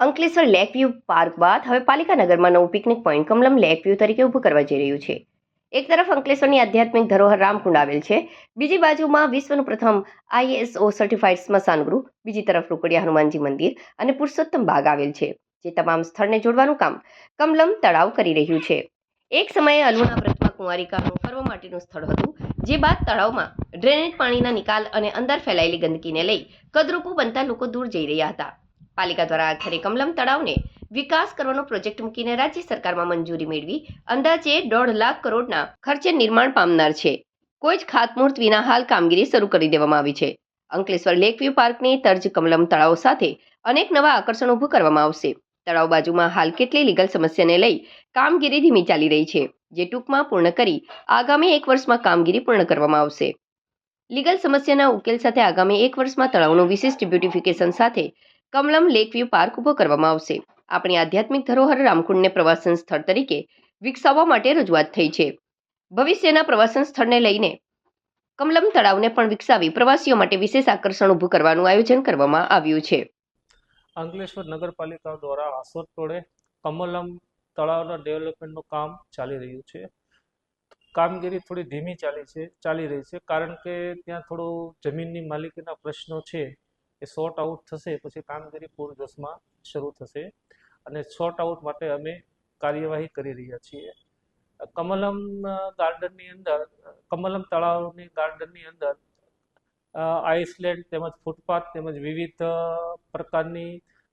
Ankleshwar lake view park બાદ હવે પાલિકા નગરમાં નવું picnic point Kamalam lake view તરીકે ઊભું કરવા જઈ રહ્યું છે. એક તરફ અંકલેશ્વરની આધ્યાત્મિક ધરોહર રામકુંડ આવેલ છે. બીજી બાજુમાં વિશ્વનું પ્રથમ આઈએસઓ સર્ટિફાઇડ સ્મશાન ગૃહ. બીજી તરફ રોકડિયા હનુમાનજી મંદિર અને પુરુષોત્તમ બાગ આવેલ છે, જે તમામ સ્થળને જોડવાનું કામ કમલમ તળાવ કરી રહ્યું છે. એક સમયે અલુણા વ્રતમાં કુંવારિકાનું ફરવા માટેનું સ્થળ હતું, જે બાદ તળાવમાં ડ્રેનેજ પાણીના નિકાલ અને અંદર ફેલાયેલી ગંદકીને લઈ કદરૂપું બનતા લોકો દૂર જઈ રહ્યા હતા. પાલિકા દ્વારા આખરે કમલમ તળાવને વિકાસ કરવાનો પ્રોજેક્ટ મૂકીને રાજ્ય સરકારમાં મંજૂરી મેળવી. અંદાજે દોઢ લાખ કરોડના ખર્ચે નિર્માણ પામનાર છે. કોઈ જ ખાતમુહૂર્ત વિના હાલ કામગીરી શરૂ કરી દેવામાં આવી છે. અંકલેશ્વર લેકવ્યૂ પાર્કની તર્જ કમલમ તળાવ સાથે અનેક નવા આકર્ષણ ઊભું કરવામાં આવશે. તળાવ બાજુમાં હાલ કેટલી લીગલ સમસ્યાને લઈ કામગીરી ધીમી ચાલી રહી છે, જે ટૂંકમાં પૂર્ણ કરી આગામી એક વર્ષમાં કામગીરી પૂર્ણ કરવામાં આવશે. લીગલ સમસ્યાના ઉકેલ સાથે આગામી એક વર્ષમાં તળાવનું વિશિષ્ટ બ્યુટિફિકેશન સાથે કમલમ લેક વ્યૂ પાર્ક ઊભો કરવામાં આવશે. આપણી આધ્યાત્મિક ધરોહર રામકુંડને પ્રવાસન સ્થળ તરીકે વિકસાવવા માટે રજૂઆત થઈ છે. ભવિષ્યના પ્રવાસન સ્થળને લઈને કમલમ તળાવને પણ વિકસાવી પ્રવાસીઓ માટે વિશેષ આકર્ષણ ઊભું કરવાનું આયોજન કરવામાં આવ્યું છે. અંકલેશ્વર નગરપાલિકા દ્વારા આસોદ ટોળે કમલમ તળાવના ડેવલપમેન્ટનું કામ ચાલી રહ્યું છે. કામગીરી થોડી ધીમી ચાલી છે, ચાલી રહી છે. કારણ કે ત્યાં થોડું જમીનની માલિકીના પ્રશ્નો છે. એ સોર્ટ આઉટ થશે, પછી કામગીરી પૂરજોશમાં શરૂ થશે. અને સોર્ટ આઉટ માટે અમે કાર્યવાહી કરી રહ્યા છીએ. કમલમ ગાર્ડનની અંદર, કમલમ તળાવની ગાર્ડનની અંદર આઈસલેન્ડ તેમજ ફૂટપાથ તેમજ વિવિધ પ્રકારની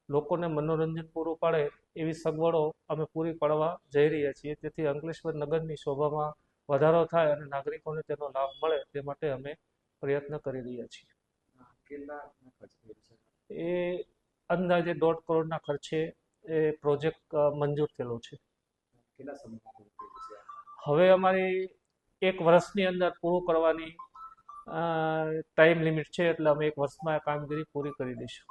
લોકોને મનોરંજન પૂરું પાડે એવી સગવડો અમે પૂરી પાડવા જઈ રહ્યા છીએ. તેથી અંકલેશ્વર નગરની શોભામાં વધારો થાય અને નાગરિકોને તેનો લાભ મળે તે માટે અમે પ્રયત્ન કરી રહ્યા છીએ કેટલા ખર્ચ થયો છે એ અંદાજે દોઢ કરોડના ખર્ચે એ પ્રોજેક્ટ મંજૂર થયેલો છે? હવે અમારી એક વર્ષની અંદર પૂરું કરવાની ટાઈમ લિમિટ છે એટલે અમે એક વર્ષમાં કામગીરી પૂરી કરી દઈશું.